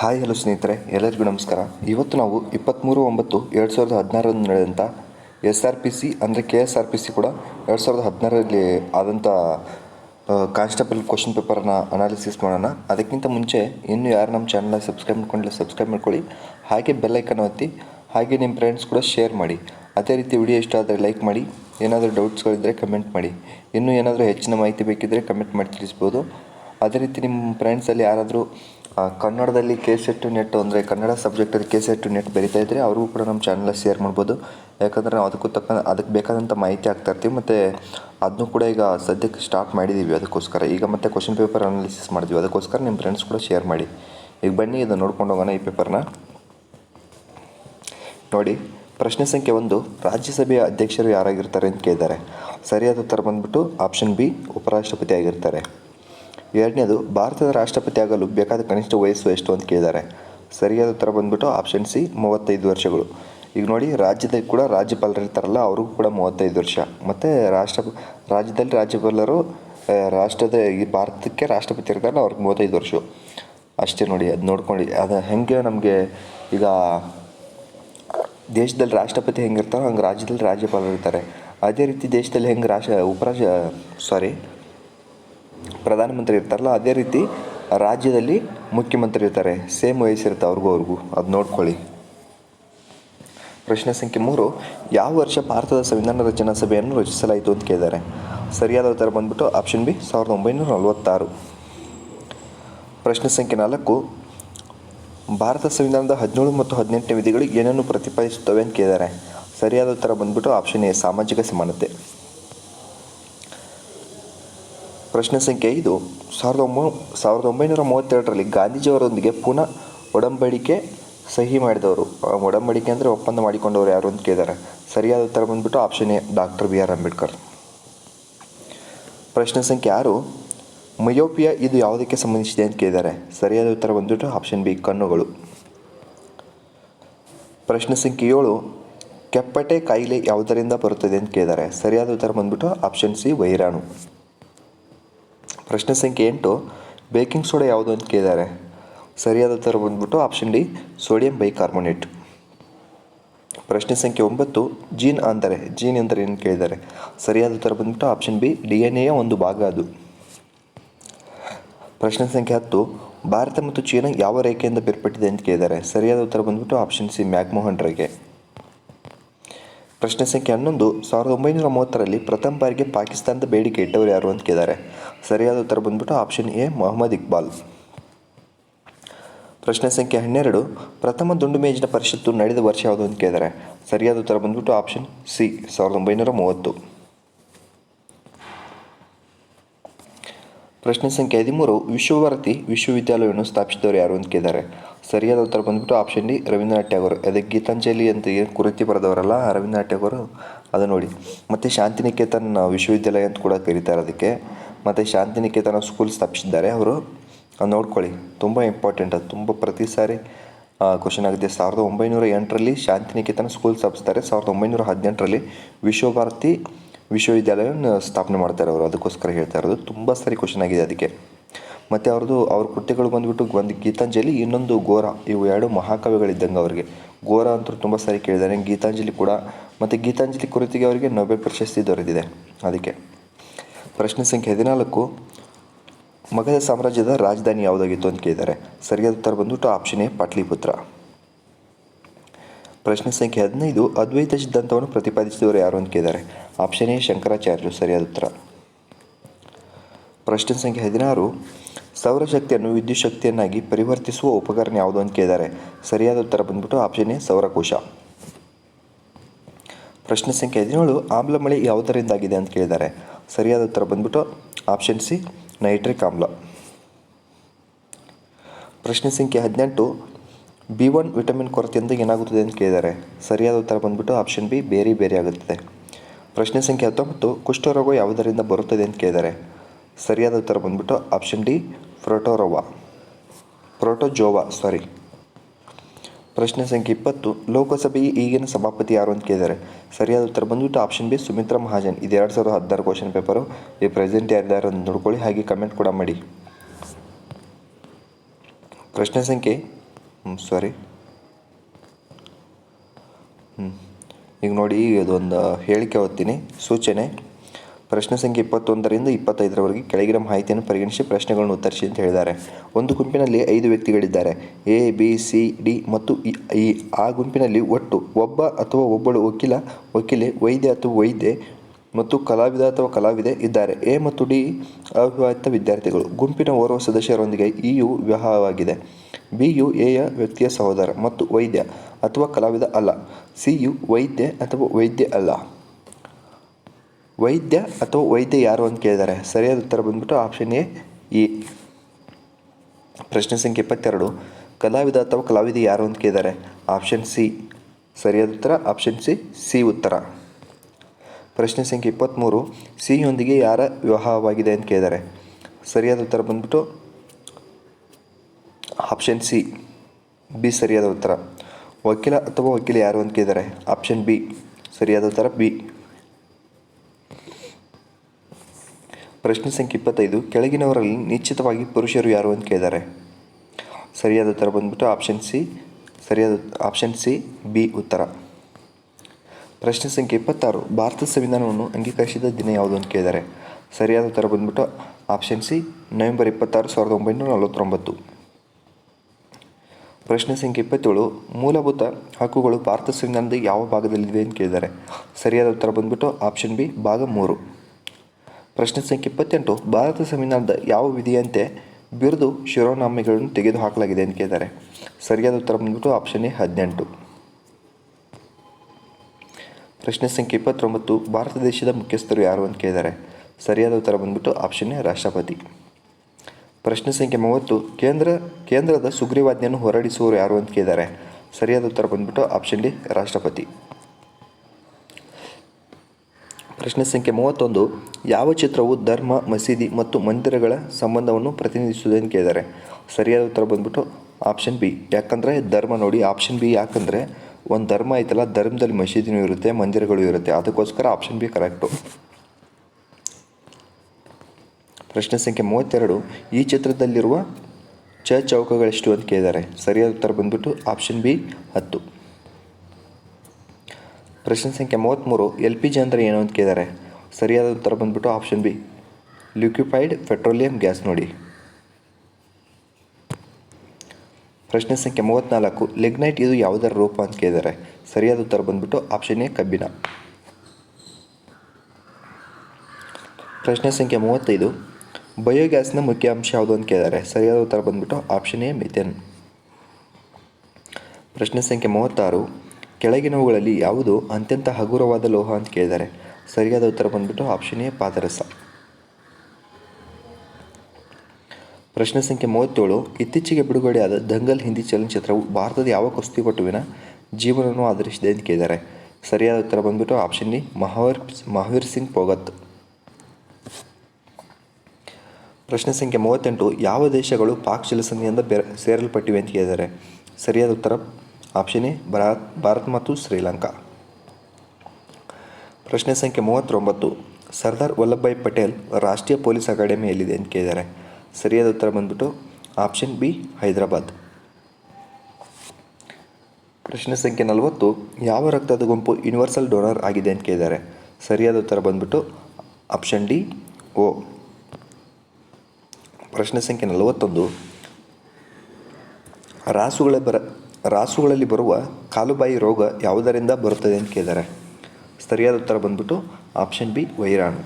Hi hello ಸ್ನೇಹಿತರೆ, ಎಲ್ಲರಿಗೂ ನಮಸ್ಕಾರ. ಇವತ್ತು ನಾವು ಇಪ್ಪತ್ತ್ಮೂರು ಒಂಬತ್ತು ಎರಡು ಸಾವಿರದ ಹದಿನಾರರಂದು ನಡೆದಂಥ ಎಸ್ ಆರ್ ಪಿ ಸಿ ಅಂದರೆ K S R P C ಕೂಡ ಎರಡು ಸಾವಿರದ ಹದಿನಾರರಲ್ಲಿ ಆದಂಥ ಕಾನ್ಸ್ಟೇಬಲ್ ಕ್ವಶನ್ ಪೇಪರ್ನ ಅನಾಲಿಸಿಸ್ ಮಾಡೋಣ. ಅದಕ್ಕಿಂತ ಮುಂಚೆ ಇನ್ನೂ ಯಾರು ನಮ್ಮ ಚಾನಲ್ನ ಸಬ್ಸ್ಕ್ರೈಬ್ ಮಾಡ್ಕೊಂಡಿಲ್ಲ ಸಬ್ಸ್ಕ್ರೈಬ್ ಮಾಡ್ಕೊಳ್ಳಿ. ಹಾಗೆ ಬೆಲ್ಲೈಕನ್ ಒತ್ತಿ, ಹಾಗೆ ನಿಮ್ಮ ಫ್ರೆಂಡ್ಸ್ ಕೂಡ ಶೇರ್ ಮಾಡಿ. ಅದೇ ರೀತಿ ವಿಡಿಯೋ ಇಷ್ಟ ಆದರೆ ಲೈಕ್ ಮಾಡಿ, ಏನಾದರೂ ಡೌಟ್ಸ್ಗಳಿದ್ದರೆ ಕಮೆಂಟ್ ಮಾಡಿ. ಇನ್ನೂ ಏನಾದರೂ ಹೆಚ್ಚಿನ ಮಾಹಿತಿ ಬೇಕಿದ್ದರೆ ಕಮೆಂಟ್ ಮಾಡಿ ತಿಳಿಸ್ಬೋದು. ಅದೇ ರೀತಿ ನಿಮ್ಮ ಫ್ರೆಂಡ್ಸಲ್ಲಿ ಯಾರಾದರೂ ಕನ್ನಡದಲ್ಲಿ ಕೆ ಸೆಟ್ ನೆಟ್ ಅಂದರೆ ಕನ್ನಡ ಸಬ್ಜೆಕ್ಟಲ್ಲಿ ಕೆ ಸೆಟ್ ನೆಟ್ ಬರಿತಾ ಇದ್ದರೆ ಅವ್ರಿಗೂ ಕೂಡ ನಮ್ಮ ಚಾನಲ್ ಶೇರ್ ಮಾಡ್ಬೋದು. ಯಾಕಂದರೆ ನಾವು ಅದಕ್ಕೂ ತಕ್ಕ, ಅದಕ್ಕೆ ಬೇಕಾದಂಥ ಮಾಹಿತಿ ಹಾಕ್ತಾ ಇರ್ತೀವಿ. ಮತ್ತು ಅದನ್ನು ಕೂಡ ಈಗ ಸದ್ಯಕ್ಕೆ ಸ್ಟಾರ್ಟ್ ಮಾಡಿದ್ದೀವಿ ಅದಕ್ಕೋಸ್ಕರ. ಈಗ ಮತ್ತೆ ಕ್ವಶನ್ ಪೇಪರ್ ಅನಾಲಿಸಿಸ್ ಮಾಡಿದ್ವಿ. ಅದಕ್ಕೋಸ್ಕರ ನಿಮ್ಮ ಫ್ರೆಂಡ್ಸ್ ಕೂಡ ಶೇರ್ ಮಾಡಿ. ಈಗ ಬನ್ನಿ, ಇದನ್ನು ನೋಡ್ಕೊಂಡು ಹೋಗೋಣ ಈ ಪೇಪರ್ನ ನೋಡಿ, ಪ್ರಶ್ನೆ ಸಂಖ್ಯೆ ಒಂದು. ರಾಜ್ಯಸಭೆಯ ಅಧ್ಯಕ್ಷರು ಯಾರಾಗಿರ್ತಾರೆ ಅಂತ ಕೇಳಿದ್ದಾರೆ. ಸರಿಯಾದ ಉತ್ತರ ಬಂದ್ಬಿಟ್ಟು ಆಪ್ಷನ್ ಬಿ ಉಪರಾಷ್ಟ್ರಪತಿ ಆಗಿರ್ತಾರೆ. ಎರಡನೇದು, ಭಾರತದ ರಾಷ್ಟ್ರಪತಿ ಆಗಲು ಬೇಕಾದ ಕನಿಷ್ಠ ವಯಸ್ಸು ಎಷ್ಟು ಅಂತ ಕೇಳಿದ್ದಾರೆ. ಸರಿಯಾದ ಉತ್ತರ ಬಂದ್ಬಿಟ್ಟು ಆಪ್ಷನ್ ಸಿ ಮೂವತ್ತೈದು ವರ್ಷಗಳು. ಈಗ ನೋಡಿ, ರಾಜ್ಯದಲ್ಲಿ ಕೂಡ ರಾಜ್ಯಪಾಲರು ಇರ್ತಾರಲ್ಲ, ಅವ್ರಿಗೂ ಕೂಡ ಮೂವತ್ತೈದು ವರ್ಷ. ಮತ್ತು ರಾಷ್ಟ್ರ, ರಾಜ್ಯದಲ್ಲಿ ರಾಜ್ಯಪಾಲರು ರಾಷ್ಟ್ರದ ಈ ಭಾರತಕ್ಕೆ ರಾಷ್ಟ್ರಪತಿ ಇರ್ತಾರಲ್ಲ, ಅವ್ರಿಗೆ ಮೂವತ್ತೈದು ವರ್ಷ ಅಷ್ಟೇ ನೋಡಿ, ಅದು ನೋಡ್ಕೊಂಡು ಅದು ಹೆಂಗೆ ನಮಗೆ ಈಗ ದೇಶದಲ್ಲಿ ರಾಷ್ಟ್ರಪತಿ ಹೆಂಗಿರ್ತಾರೋ, ಹಂಗೆ ರಾಜ್ಯದಲ್ಲಿ ರಾಜ್ಯಪಾಲರು ಇರ್ತಾರೆ. ಅದೇ ರೀತಿ ದೇಶದಲ್ಲಿ ಹೆಂಗೆ ರಾಷ್ಟ್ರ ಉಪರಾಜ ಸಾರಿ ಪ್ರಧಾನಮಂತ್ರಿ ಇರ್ತಾರಲ್ಲ, ಅದೇ ರೀತಿ ರಾಜ್ಯದಲ್ಲಿ ಮುಖ್ಯಮಂತ್ರಿ ಇರ್ತಾರೆ. ಸೇಮ್ ವಯಸ್ಸಿರುತ್ತೆ ಅವ್ರಿಗೂ ಅವ್ರಿಗೂ ಅದು ನೋಡ್ಕೊಳ್ಳಿ. ಪ್ರಶ್ನೆ ಸಂಖ್ಯೆ ಮೂರು, ಯಾವ ವರ್ಷ ಭಾರತದ ಸಂವಿಧಾನ ರಚನಾ ಸಭೆಯನ್ನು ರಚಿಸಲಾಯಿತು ಅಂತ ಕೇಳಿದ್ದಾರೆ. ಸರಿಯಾದ ಉತ್ತರ ಬಂದ್ಬಿಟ್ಟು ಆಪ್ಷನ್ ಬಿ ಸಾವಿರದ ಒಂಬೈನೂರ ನಲವತ್ತಾರು. ಪ್ರಶ್ನೆ ಸಂಖ್ಯೆ ನಾಲ್ಕು, ಭಾರತ ಸಂವಿಧಾನದ ಹದಿನೇಳು ಮತ್ತು ಹದಿನೆಂಟನೇ ವಿಧಿಗಳು ಏನನ್ನು ಪ್ರತಿಪಾದಿಸುತ್ತವೆ ಅಂತ ಕೇಳಿದ್ದಾರೆ. ಸರಿಯಾದ ಉತ್ತರ ಬಂದ್ಬಿಟ್ಟು ಆಪ್ಷನ್ ಎ ಸಾಮಾಜಿಕ ಸಮಾನತೆ. ಪ್ರಶ್ನೆ ಸಂಖ್ಯೆ ಐದು. ಸಾವಿರದ ಒಂಬ ಸಾವಿರದ ಒಂಬೈನೂರ ಮೂವತ್ತೆರಡರಲ್ಲಿ ಗಾಂಧೀಜಿಯವರೊಂದಿಗೆ ಪುನಃ ಒಡಂಬಡಿಕೆ ಸಹಿ ಮಾಡಿದವರು. ಒಡಂಬಡಿಕೆ ಅಂದರೆ ಒಪ್ಪಂದ ಮಾಡಿಕೊಂಡವರು ಯಾರು ಅಂತ ಕೇಳಿದ್ದಾರೆ ಸರಿಯಾದ ಉತ್ತರ ಬಂದ್ಬಿಟ್ಟು option A, doctor B R Ambedkar. ಪ್ರಶ್ನೆ ಸಂಖ್ಯೆ ಆರು. ಮಯೋಪಿಯಾ ಇದು ಯಾವುದಕ್ಕೆ ಸಂಬಂಧಿಸಿದೆ ಅಂತ ಕೇಳಿದ್ದಾರೆ ಸರಿಯಾದ ಉತ್ತರ ಬಂದ್ಬಿಟ್ಟು ಆಪ್ಷನ್ ಬಿ, ಕಣ್ಣುಗಳು. ಪ್ರಶ್ನೆ ಸಂಖ್ಯೆ ಏಳು. ಕೆಪ್ಪಟೆ ಕಾಯಿಲೆ ಯಾವುದರಿಂದ ಬರುತ್ತದೆ ಅಂತ ಕೇಳಿದ್ದಾರೆ ಸರಿಯಾದ ಉತ್ತರ ಬಂದ್ಬಿಟ್ಟು ಆಪ್ಷನ್ ಸಿ, ವೈರಾಣು. ಪ್ರಶ್ನೆ ಸಂಖ್ಯೆ ಎಂಟು, ಬೇಕಿಂಗ್ ಸೋಡಾ ಯಾವುದು ಅಂತ ಕೇಳಿದ್ದಾರೆ. ಸರಿಯಾದ ಉತ್ತರ ಬಂದ್ಬಿಟ್ಟು ಆಪ್ಷನ್ ಡಿ, ಸೋಡಿಯಂ ಬೈಕಾರ್ಬೊನೇಟ್. ಪ್ರಶ್ನೆ ಸಂಖ್ಯೆ ಒಂಬತ್ತು, ಜೀನ್ ಅಂದರೆ ಜೀನ್ ಅಂದರೆ ಏನು ಕೇಳಿದ್ದಾರೆ. ಸರಿಯಾದ ಉತ್ತರ ಬಂದ್ಬಿಟ್ಟು ಆಪ್ಷನ್ ಬಿ, ಡಿ ಎನ್ ಎಯ ಒಂದು ಭಾಗ ಅದು. ಪ್ರಶ್ನೆ ಸಂಖ್ಯೆ ಹತ್ತು, ಭಾರತ ಮತ್ತು ಚೀನಾ ಯಾವ ರೇಖೆಯಿಂದ ಬೇರ್ಪಟ್ಟಿದೆ ಅಂತ ಕೇಳಿದ್ದಾರೆ. ಸರಿಯಾದ ಉತ್ತರ ಬಂದ್ಬಿಟ್ಟು ಆಪ್ಷನ್ ಸಿ, ಮ್ಯಾಕ್ಮೋಹನ್ ರೇಖೆ. ಪ್ರಶ್ನೆ ಸಂಖ್ಯೆ ಹನ್ನೊಂದು, ಸಾವಿರದ ಒಂಬೈನೂರ ಮೂವತ್ತರಲ್ಲಿ ಪ್ರಥಮ ಬಾರಿಗೆ ಪಾಕಿಸ್ತಾನದ ಬೇಡಿಕೆ ಇಟ್ಟವರು ಯಾರು ಅಂತ ಕೇಳಿದ್ದಾರೆ. ಸರಿಯಾದ ಉತ್ತರ ಬಂದ್ಬಿಟ್ಟು ಆಪ್ಷನ್ ಎ ಮೊಹಮ್ಮದ್ ಇಕ್ಬಾಲ್. ಪ್ರಶ್ನೆ ಸಂಖ್ಯೆ ಹನ್ನೆರಡು, ಪ್ರಥಮ ದುಂಡು ಮೇಜಿನ ಪರಿಷತ್ತು ನಡೆದ ವರ್ಷ ಯಾವುದು ಅಂತ ಕೇಳಿದ್ದಾರೆ ಸರಿಯಾದ ಉತ್ತರ ಬಂದ್ಬಿಟ್ಟು ಆಪ್ಷನ್ ಸಿ ಸಾವಿರದ ಒಂಬೈನೂರ ಮೂವತ್ತು. ಪ್ರಶ್ನೆ ಸಂಖ್ಯೆ ಹದಿಮೂರು, ವಿಶ್ವಭಾರತಿ ವಿಶ್ವವಿದ್ಯಾಲಯವನ್ನು ಸ್ಥಾಪಿಸಿದವರು ಯಾರು ಅಂತ ಕೇಳಿದ್ದಾರೆ ಸರಿಯಾದ ಉತ್ತರ ಬಂದ್ಬಿಟ್ಟು ಆಪ್ಷನ್ ಡಿ ರವೀಂದ್ರನಾಥ್ ಟ್ಯಾಗೋರ್. ಅದೇ ಗೀತಾಂಜಲಿ ಅಂತ ಏನು ಕೃತಿ ಬರೆದವರಲ್ಲ, ರವೀಂದ್ರನಾಥ್ ಟ್ಯಾಗೋರು? ಅದು ನೋಡಿ. ಮತ್ತು ಶಾಂತಿನಿಕೇತನ್ ವಿಶ್ವವಿದ್ಯಾಲಯ ಅಂತ ಕೂಡ ಕರೀತಾರೆ ಅದಕ್ಕೆ ಮತ್ತು ಶಾಂತಿನಿಕೇತನ ಸ್ಕೂಲ್ ಸ್ಥಾಪಿಸಿದ್ದಾರೆ ಅವರು. ನೋಡ್ಕೊಳ್ಳಿ, ತುಂಬ ಇಂಪಾರ್ಟೆಂಟ್ ಅದು. ತುಂಬ ಪ್ರತಿ ಸಾರಿ ಕ್ವಶನ್ ಆಗಿದೆ ಸಾವಿರದ ಒಂಬೈನೂರ ಎಂಟರಲ್ಲಿ ಶಾಂತಿನಿಕೇತನ ಸ್ಕೂಲ್ ಸ್ಥಾಪಿಸ್ತಾರೆ. ಸಾವಿರದ ಒಂಬೈನೂರ ಹದಿನೆಂಟರಲ್ಲಿ ವಿಶ್ವಭಾರತಿ ವಿಶ್ವವಿದ್ಯಾಲಯವನ್ನು ಸ್ಥಾಪನೆ ಮಾಡ್ತಾರೆ ಅವರು. ಅದಕ್ಕೋಸ್ಕರ ಹೇಳ್ತಾ ಇರೋದು. ತುಂಬ ಸಾರಿ ಕ್ವಶನ್ ಆಗಿದೆ ಅದಕ್ಕೆ. ಮತ್ತು ಅವ್ರದ್ದು, ಅವ್ರ ಕೃತ್ಯಗಳು ಬಂದುಬಿಟ್ಟು ಒಂದು ಗೀತಾಂಜಲಿ, ಇನ್ನೊಂದು ಘೋರ. ಇವು ಎರಡು ಮಹಾಕವಿಗಳಿದ್ದಂಗೆ ಅವರಿಗೆ. ಘೋರ ಅಂತೂ ತುಂಬ ಸಾರಿ ಕೇಳಿದ್ದಾರೆ. ಗೀತಾಂಜಲಿ ಕೂಡ, ಮತ್ತು ಗೀತಾಂಜಲಿ ಕೃತಿಗೆ ಅವರಿಗೆ ನೊಬೆಲ್ ಪ್ರಶಸ್ತಿ ದೊರೆತಿದೆ. ಅದಕ್ಕೆ. ಪ್ರಶ್ನೆ ಸಂಖ್ಯೆ ಹದಿನಾಲ್ಕು. ಮಗಧ ಸಾಮ್ರಾಜ್ಯದ ರಾಜಧಾನಿ ಯಾವುದಾಗಿತ್ತು ಅಂತ ಕೇಳಿದ್ದಾರೆ. ಸರಿಯಾದ ಉತ್ತರ ಬಂದ್ಬಿಟ್ಟು ಆಪ್ಷನ್ ಎ, ಪಾಟ್ಲಿಪುತ್ರ. ಪ್ರಶ್ನೆ ಸಂಖ್ಯೆ ಹದಿನೈದು, ಅದ್ವೈತ ಸಿದ್ಧಾಂತವನ್ನು ಪ್ರತಿಪಾದಿಸಿದವರು ಯಾರು ಅಂತ ಕೇಳಿದ್ದಾರೆ. ಆಪ್ಷನ್ ಎ, ಶಂಕರಾಚಾರ್ಯರು. ಸರಿಯಾದ ಉತ್ತರ. ಪ್ರಶ್ನೆ ಸಂಖ್ಯೆ ಹದಿನಾರು ಸೌರಶಕ್ತಿಯನ್ನು ವಿದ್ಯುತ್ ಶಕ್ತಿಯನ್ನಾಗಿ ಪರಿವರ್ತಿಸುವ ಉಪಕರಣ ಯಾವುದು ಅಂತ ಕೇಳಿದ್ದಾರೆ. ಸರಿಯಾದ ಉತ್ತರ ಬಂದ್ಬಿಟ್ಟು ಆಪ್ಷನ್ ಎ, ಸೌರಕೋಶ. ಪ್ರಶ್ನೆ ಸಂಖ್ಯೆ ಹದಿನೇಳು ಆಮ್ಲ ಮಳೆ ಯಾವುದರಿಂದಾಗಿದೆ ಅಂತ ಕೇಳಿದ್ದಾರೆ. ಸರಿಯಾದ ಉತ್ತರ ಬಂದ್ಬಿಟ್ಟು ಆಪ್ಷನ್ ಸಿ ನೈಟ್ರಿಕ್ ಆಮ್ಲ. ಪ್ರಶ್ನೆ ಸಂಖ್ಯೆ ಹದಿನೆಂಟು ಬಿ ಒನ್ ವಿಟಮಿನ್ ಕೊರತೆಯಿಂದ ಏನಾಗುತ್ತದೆ ಅಂತ ಕೇಳಿದ್ದಾರೆ. ಸರಿಯಾದ ಉತ್ತರ ಬಂದ್ಬಿಟ್ಟು ಆಪ್ಷನ್ ಬಿ ಬೇರೆ ಬೇರೆ ಆಗುತ್ತದೆ. ಪ್ರಶ್ನೆ ಸಂಖ್ಯೆ ಹತ್ತೊಂಬತ್ತು ಕುಷ್ಠರೋಗ ಯಾವುದರಿಂದ ಬರುತ್ತದೆ ಅಂತ ಕೇಳಿದ್ದಾರೆ. ಸರಿಯಾದ ಉತ್ತರ ಬಂದ್ಬಿಟ್ಟು ಆಪ್ಷನ್ ಡಿ ಪ್ರೋಟೋರೋವಾ. ಪ್ರೋಟೋಜೋವಾ ಸಾರಿ ಪ್ರಶ್ನೆ ಸಂಖ್ಯೆ ಇಪ್ಪತ್ತು. ಲೋಕಸಭೆಯ ಈಗಿನ ಸಭಾಪತಿ ಯಾರು ಅಂತ ಕೇಳಿದ್ದಾರೆ ಸರಿಯಾದ ಉತ್ತರ ಬಂದ್ಬಿಟ್ಟು ಆಪ್ಷನ್ ಬಿ ಸುಮಿತ್ರಾ ಮಹಾಜನ್. ಇದು ಎರಡು ಸಾವಿರದ ಹದಿನಾರು ಕ್ವಶನ್ ಪೇಪರು ಈ ಪ್ರೆಸೆಂಟ್ ಯಾರಿದ್ದಾರೆ ಅಂತ ನೋಡ್ಕೊಳ್ಳಿ, ಹಾಗೆ ಕಮೆಂಟ್ ಕೂಡ ಮಾಡಿ. ಪ್ರಶ್ನೆ ಸಂಖ್ಯೆ ಹ್ಞೂ ಸಾರಿ ಹ್ಞೂ ಈಗ ನೋಡಿ, ಇದೊಂದು ಹೇಳಿಕೆ ಓದ್ತೀನಿ ಸೂಚನೆ ಪ್ರಶ್ನೆ ಸಂಖ್ಯೆ ಇಪ್ಪತ್ತೊಂದರಿಂದ ಇಪ್ಪತ್ತೈದರವರೆಗೆ ಕೆಳಗಿನ ಮಾಹಿತಿಯನ್ನು ಪರಿಗಣಿಸಿ ಪ್ರಶ್ನೆಗಳನ್ನು ಉತ್ತರಿಸಿ ಅಂತ ಹೇಳಿದ್ದಾರೆ. ಒಂದು ಗುಂಪಿನಲ್ಲಿ ಐದು ವ್ಯಕ್ತಿಗಳಿದ್ದಾರೆ. ಎ, ಬಿ, ಸಿ, ಡಿ ಮತ್ತು ಇ ಆ ಗುಂಪಿನಲ್ಲಿ ಒಟ್ಟು ಒಬ್ಬ ಅಥವಾ ಒಬ್ಬಳು ವಕೀಲ, ವಕೀಲೆ, ವೈದ್ಯ ಅಥವಾ ವೈದ್ಯೆ ಮತ್ತು ಕಲಾವಿದ ಅಥವಾ ಕಲಾವಿದೆ ಇದ್ದಾರೆ. ಎ ಮತ್ತು ಡಿ ಅವಿವಾಹಿತ ವಿದ್ಯಾರ್ಥಿಗಳು. ಗುಂಪಿನ ಓರ್ವ ಸದಸ್ಯರೊಂದಿಗೆ ಇ ಯು ವಿವಾಹವಾಗಿದೆ. ಬಿ ಯು ಎಯ ವ್ಯಕ್ತಿಯ ಸಹೋದರ ಮತ್ತು ವೈದ್ಯ ಅಥವಾ ಕಲಾವಿದ ಅಲ್ಲ. ಸಿ ಯು ವೈದ್ಯ ಅಥವಾ ವೈದ್ಯ ಅಲ್ಲ. ವೈದ್ಯ ಅಥವಾ ವೈದ್ಯ ಯಾರು ಅಂತ ಕೇಳಿದ್ದಾರೆ ಸರಿಯಾದ ಉತ್ತರ ಬಂದ್ಬಿಟ್ಟು ಆಪ್ಷನ್ ಎ ಇ ಪ್ರಶ್ನೆ ಸಂಖ್ಯೆ ಇಪ್ಪತ್ತೆರಡು. ಕಲಾವಿದ ಅಥವಾ ಕಲಾವಿದ ಯಾರು ಅಂತ ಕೇಳಿದ್ದಾರೆ ಆಪ್ಷನ್ ಸಿ ಸರಿಯಾದ ಉತ್ತರ ಆಪ್ಷನ್ ಸಿ ಸಿ ಉತ್ತರ. ಪ್ರಶ್ನೆ ಸಂಖ್ಯೆ ಇಪ್ಪತ್ತ್ಮೂರು ಸಿಯೊಂದಿಗೆ ಯಾರ ವಿವಾಹವಾಗಿದೆ ಅಂತ ಕೇಳಿದ್ದಾರೆ ಸರಿಯಾದ ಉತ್ತರ ಬಂದ್ಬಿಟ್ಟು ಆಪ್ಷನ್ ಸಿ ಬಿ ಸರಿಯಾದ ಉತ್ತರ. ವಕೀಲ ಅಥವಾ ವಕೀಲ ಯಾರು ಅಂತ ಕೇಳಿದ್ದಾರೆ ಆಪ್ಷನ್ ಬಿ ಸರಿಯಾದ ಉತ್ತರ ಬಿ ಪ್ರಶ್ನೆ ಸಂಖ್ಯೆ ಇಪ್ಪತ್ತೈದು, ಕೆಳಗಿನವರಲ್ಲಿ ನಿಶ್ಚಿತವಾಗಿ ಪುರುಷರು ಯಾರು ಅಂತ ಕೇಳಿದ್ದಾರೆ. ಸರಿಯಾದ ಉತ್ತರ ಬಂದ್ಬಿಟ್ಟು ಆಪ್ಷನ್ ಸಿ ಸರಿಯಾದ ಆಪ್ಷನ್ ಸಿ ಬಿ ಉತ್ತರ. ಪ್ರಶ್ನೆ ಸಂಖ್ಯೆ ಇಪ್ಪತ್ತಾರು, ಭಾರತ ಸಂವಿಧಾನವನ್ನು ಅಂಗೀಕರಿಸಿದ ದಿನ ಯಾವುದು ಅಂತ ಕೇಳಿದ್ದಾರೆ. ಸರಿಯಾದ ಉತ್ತರ ಬಂದ್ಬಿಟ್ಟು ಆಪ್ಷನ್ ಸಿ ನವೆಂಬರ್ ಇಪ್ಪತ್ತಾರು, ಸಾವಿರದ ಒಂಬೈನೂರ ನಲವತ್ತೊಂಬತ್ತು. ಪ್ರಶ್ನೆ ಸಂಖ್ಯೆ ಇಪ್ಪತ್ತೇಳು, ಮೂಲಭೂತ ಹಕ್ಕುಗಳು ಭಾರತ ಸಂವಿಧಾನದ ಯಾವ ಭಾಗದಲ್ಲಿದೆ ಅಂತ ಕೇಳಿದ್ದಾರೆ. ಸರಿಯಾದ ಉತ್ತರ ಬಂದ್ಬಿಟ್ಟು ಆಪ್ಷನ್ ಬಿ ಭಾಗ ಮೂರು. ಪ್ರಶ್ನೆ ಸಂಖ್ಯೆ ಇಪ್ಪತ್ತೆಂಟು, ಭಾರತ ಸಂವಿಧಾನದ ಯಾವ ವಿಧಿಯಂತೆ ಬಿರುದು ಶಿರೋನಾಮೆಗಳನ್ನು ತೆಗೆದುಹಾಕಲಾಗಿದೆ ಅಂತ ಕೇಳಿದ್ದಾರೆ. ಸರಿಯಾದ ಉತ್ತರ ಬಂದ್ಬಿಟ್ಟು ಆಪ್ಷನ್ ಎ ಹದಿನೆಂಟು. ಪ್ರಶ್ನೆ ಸಂಖ್ಯೆ ಇಪ್ಪತ್ತೊಂಬತ್ತು, ಭಾರತ ದೇಶದ ಮುಖ್ಯಸ್ಥರು ಯಾರು ಅಂತ ಕೇಳಿದ್ದಾರೆ. ಸರಿಯಾದ ಉತ್ತರ ಬಂದ್ಬಿಟ್ಟು ಆಪ್ಷನ್ ಎ ರಾಷ್ಟ್ರಪತಿ. ಪ್ರಶ್ನೆ ಸಂಖ್ಯೆ ಮೂವತ್ತು, ಕೇಂದ್ರ, ಕೇಂದ್ರದ ಸುಗ್ರೀವಾಜ್ಞೆಯನ್ನು ಹೊರಡಿಸುವವರು ಯಾರು ಅಂತ ಕೇಳಿದ್ದಾರೆ. ಸರಿಯಾದ ಉತ್ತರ ಬಂದ್ಬಿಟ್ಟು ಆಪ್ಷನ್ ಡಿ ರಾಷ್ಟ್ರಪತಿ. ಪ್ರಶ್ನೆ ಸಂಖ್ಯೆ ಮೂವತ್ತೊಂದು, ಯಾವ ಚಿತ್ರವು ಧರ್ಮ, ಮಸೀದಿ ಮತ್ತು ಮಂದಿರಗಳ ಸಂಬಂಧವನ್ನು ಪ್ರತಿನಿಧಿಸುತ್ತದೆ ಅಂತ ಕೇಳಿದ್ದಾರೆ. ಸರಿಯಾದ ಉತ್ತರ ಬಂದ್ಬಿಟ್ಟು ಆಪ್ಷನ್ ಬಿ ಯಾಕಂದರೆ ಧರ್ಮ ನೋಡಿ ಆಪ್ಷನ್ ಬಿ ಯಾಕಂದರೆ ಒಂದು ಧರ್ಮ ಐತಲ್ಲ, ಧರ್ಮದಲ್ಲಿ ಮಸೀದಿನೂ ಇರುತ್ತೆ, ಮಂದಿರಗಳು ಇರುತ್ತೆ. ಅದಕ್ಕೋಸ್ಕರ ಆಪ್ಷನ್ ಬಿ ಕರೆಕ್ಟು ಪ್ರಶ್ನೆ ಸಂಖ್ಯೆ ಮೂವತ್ತೆರಡು. ಈ ಚಿತ್ರದಲ್ಲಿರುವ ಚ ಚೌಕಗಳೆಷ್ಟು ಅಂತ ಕೇಳಿದ್ದಾರೆ. ಸರಿಯಾದ ಉತ್ತರ ಬಂದ್ಬಿಟ್ಟು ಆಪ್ಷನ್ ಬಿ ಹತ್ತು. ಪ್ರಶ್ನೆ ಸಂಖ್ಯೆ ಮೂವತ್ತ್ಮೂರು ಎಲ್ ಪಿ ಜಿ ಅಂದರೆ ಏನು ಅಂತ ಕೇಳಿದ್ದಾರೆ ಸರಿಯಾದ ಉತ್ತರ ಬಂದ್ಬಿಟ್ಟು option B liquefied petroleum gas ನೋಡಿ. ಪ್ರಶ್ನೆ ಸಂಖ್ಯೆ ಮೂವತ್ತ್ನಾಲ್ಕು ಲೆಗ್ನೈಟ್ ಇದು ಯಾವುದರ ರೂಪ ಅಂತ ಕೇಳಿದ್ದಾರೆ ಸರಿಯಾದ ಉತ್ತರ ಬಂದ್ಬಿಟ್ಟು ಆಪ್ಷನ್ ಎ ಕಬ್ಬಿಣ. ಪ್ರಶ್ನೆ ಸಂಖ್ಯೆ ಮೂವತ್ತೈದು ಬಯೋಗ್ಯಾಸ್ನ ಮುಖ್ಯ ಅಂಶ ಯಾವುದು ಅಂತ ಕೇಳಿದ್ದಾರೆ ಸರಿಯಾದ ಉತ್ತರ ಬಂದ್ಬಿಟ್ಟು ಆಪ್ಷನ್ ಎ ಮಿಥೇನ್ ಪ್ರಶ್ನೆ ಸಂಖ್ಯೆ ಮೂವತ್ತಾರು ಕೆಳಗಿನವುಗಳಲ್ಲಿ ಯಾವುದು ಅತ್ಯಂತ ಹಗುರವಾದ ಲೋಹ ಅಂತ ಕೇಳಿದ್ದಾರೆ ಸರಿಯಾದ ಉತ್ತರ ಬಂದ್ಬಿಟ್ಟು ಆಪ್ಷನ್ ಎ ಪಾದರಸ. ಪ್ರಶ್ನೆ ಸಂಖ್ಯೆ ಮೂವತ್ತೇಳು, ಇತ್ತೀಚೆಗೆ ಬಿಡುಗಡೆಯಾದ ದಂಗಲ್ ಹಿಂದಿ ಚಲನಚಿತ್ರವು ಭಾರತದ ಯಾವ ಕುಸ್ತಿಪಟುವಿನ ಜೀವನವನ್ನು ಆಧರಿಸಿದೆ ಅಂತ ಕೇಳಿದ್ದಾರೆ ಸರಿಯಾದ ಉತ್ತರ ಬಂದ್ಬಿಟ್ಟು ಆಪ್ಷನ್ ಡಿ ಮಹಾವೀರ್ ಮಹಾವೀರ್ ಸಿಂಗ್ ಪೋಗತ್. ಪ್ರಶ್ನೆ ಸಂಖ್ಯೆ ಮೂವತ್ತೆಂಟು, ಯಾವ ದೇಶಗಳು ಪಾಕ್ ಜಲಸಂಧಿಯಿಂದ ಬೆರ, ಸೇರಲ್ಪಟ್ಟಿವೆ ಅಂತ ಕೇಳಿದ್ದಾರೆ ಸರಿಯಾದ ಉತ್ತರ ಆಪ್ಷನ್ ಎ, ಭಾರತ್ ಭಾರತ್ ಮತ್ತು ಶ್ರೀಲಂಕಾ. ಪ್ರಶ್ನೆ ಸಂಖ್ಯೆ ಮೂವತ್ತೊಂಬತ್ತು, ಸರ್ದಾರ್ ವಲ್ಲಭಭಾಯ್ ಪಟೇಲ್ ರಾಷ್ಟ್ರೀಯ ಪೊಲೀಸ್ ಅಕಾಡೆಮಿ ಎಲ್ಲಿದೆ ಅಂತ ಕೇಳಿದ್ದಾರೆ. ಸರಿಯಾದ ಉತ್ತರ ಬಂದ್ಬಿಟ್ಟು ಆಪ್ಷನ್ ಬಿ, ಹೈದರಾಬಾದ್. ಪ್ರಶ್ನೆ ಸಂಖ್ಯೆ ನಲವತ್ತು, ಯಾವ ರಕ್ತದ ಗುಂಪು ಯೂನಿವರ್ಸಲ್ ಡೋನರ್ ಆಗಿದೆ ಅಂತ ಕೇಳಿದ್ದಾರೆ. ಸರಿಯಾದ ಉತ್ತರ ಬಂದ್ಬಿಟ್ಟು ಆಪ್ಷನ್ ಡಿ, ಓ. ಪ್ರಶ್ನೆ ಸಂಖ್ಯೆ ನಲವತ್ತೊಂದು, ರಾಸುಗಳ ಬರ ರಾಸುಗಳಲ್ಲಿ ಬರುವ ಕಾಲುಬಾಯಿ ರೋಗ ಯಾವುದರಿಂದ ಬರುತ್ತದೆ ಅಂತ ಕೇಳಿದ್ದಾರೆ ಸರಿಯಾದ ಉತ್ತರ ಬಂದ್ಬಿಟ್ಟು ಆಪ್ಷನ್ ಬಿ ವೈರಾಣು.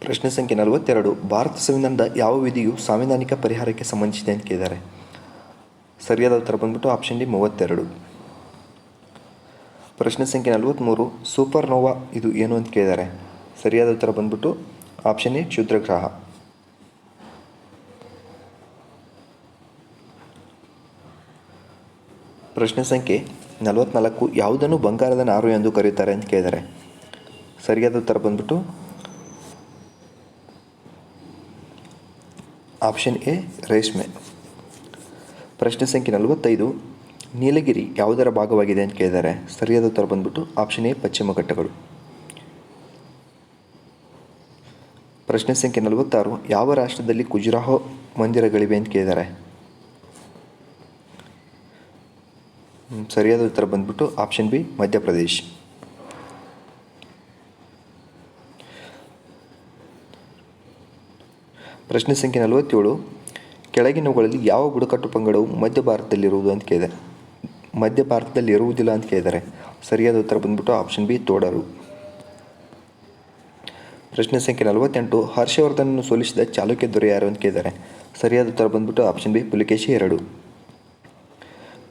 ಪ್ರಶ್ನೆ ಸಂಖ್ಯೆ ನಲವತ್ತೆರಡು, ಭಾರತ ಸಂವಿಧಾನದ ಯಾವ ವಿಧಿಯು ಸಾಂವಿಧಾನಿಕ ಪರಿಹಾರಕ್ಕೆ ಸಂಬಂಧಿಸಿದೆ ಅಂತ ಕೇಳಿದ್ದಾರೆ ಸರಿಯಾದ ಉತ್ತರ ಬಂದ್ಬಿಟ್ಟು ಆಪ್ಷನ್ ಡಿ ಮೂವತ್ತೆರಡು. ಪ್ರಶ್ನೆ ಸಂಖ್ಯೆ ನಲವತ್ತ್ಮೂರು ಸೂಪರ್ ನೋವಾ ಇದು ಏನು ಅಂತ ಕೇಳಿದ್ದಾರೆ ಸರಿಯಾದ ಉತ್ತರ ಬಂದ್ಬಿಟ್ಟು ಆಪ್ಷನ್ ಎ ಕ್ಷುದ್ರಗ್ರಹ. ಪ್ರಶ್ನೆ ಸಂಖ್ಯೆ ನಲವತ್ನಾಲ್ಕು ಯಾವುದನ್ನು ಬಂಗಾರದ ನಾರು ಎಂದು ಕರೆಯುತ್ತಾರೆ ಅಂತ ಕೇಳಿದ್ದಾರೆ. ಸರಿಯಾದ ಉತ್ತರ ಬಂದ್ಬಿಟ್ಟು ಆಪ್ಷನ್ ಎ, ರೇಷ್ಮೆ. ಪ್ರಶ್ನೆ ಸಂಖ್ಯೆ ನಲವತ್ತೈದು, ನೀಲಗಿರಿ ಯಾವುದರ ಭಾಗವಾಗಿದೆ ಅಂತ ಕೇಳಿದ್ದಾರೆ. ಸರಿಯಾದ ಉತ್ತರ ಬಂದ್ಬಿಟ್ಟು ಆಪ್ಷನ್ ಎ, ಪಶ್ಚಿಮ ಘಟ್ಟಗಳು. ಪ್ರಶ್ನೆ ಸಂಖ್ಯೆ ನಲವತ್ತಾರು, ಯಾವ ರಾಷ್ಟ್ರದಲ್ಲಿ ಖುಜುರಾಹೋ ಮಂದಿರಗಳಿವೆ ಅಂತ ಕೇಳಿದ್ದಾರೆ. ಸರಿಯಾದ ಉತ್ತರ ಬಂದ್ಬಿಟ್ಟು ಆಪ್ಷನ್ ಬಿ ಮಧ್ಯಪ್ರದೇಶ್. ಪ್ರಶ್ನೆ ಸಂಖ್ಯೆ ನಲವತ್ತೇಳು. ಕೆಳಗಿನವುಗಳಲ್ಲಿ ಯಾವ ಬುಡಕಟ್ಟು ಪಂಗಡವು ಮಧ್ಯ ಭಾರತದಲ್ಲಿರುವುದು ಅಂತ ಕೇಳಿದೆ. ಮಧ್ಯ ಭಾರತದಲ್ಲಿ ಇರುವುದಿಲ್ಲ ಅಂತ ಕೇಳಿದ್ದಾರೆ. ಸರಿಯಾದ ಉತ್ತರ ಬಂದ್ಬಿಟ್ಟು ಆಪ್ಷನ್ ಬಿ ತೋಡರು. ಪ್ರಶ್ನೆ ಸಂಖ್ಯೆ ನಲವತ್ತೆಂಟು. ಹರ್ಷವರ್ಧನನ್ನು ಸೋಲಿಸಿದ ಚಾಲುಕ್ಯ ದೊರೆ ಯಾರು ಅಂತ ಕೇಳಿದ್ದಾರೆ. ಸರಿಯಾದ ಉತ್ತರ ಬಂದ್ಬಿಟ್ಟು ಆಪ್ಷನ್ ಬಿ ಪುಲಿಕೇಶಿ ಎರಡು.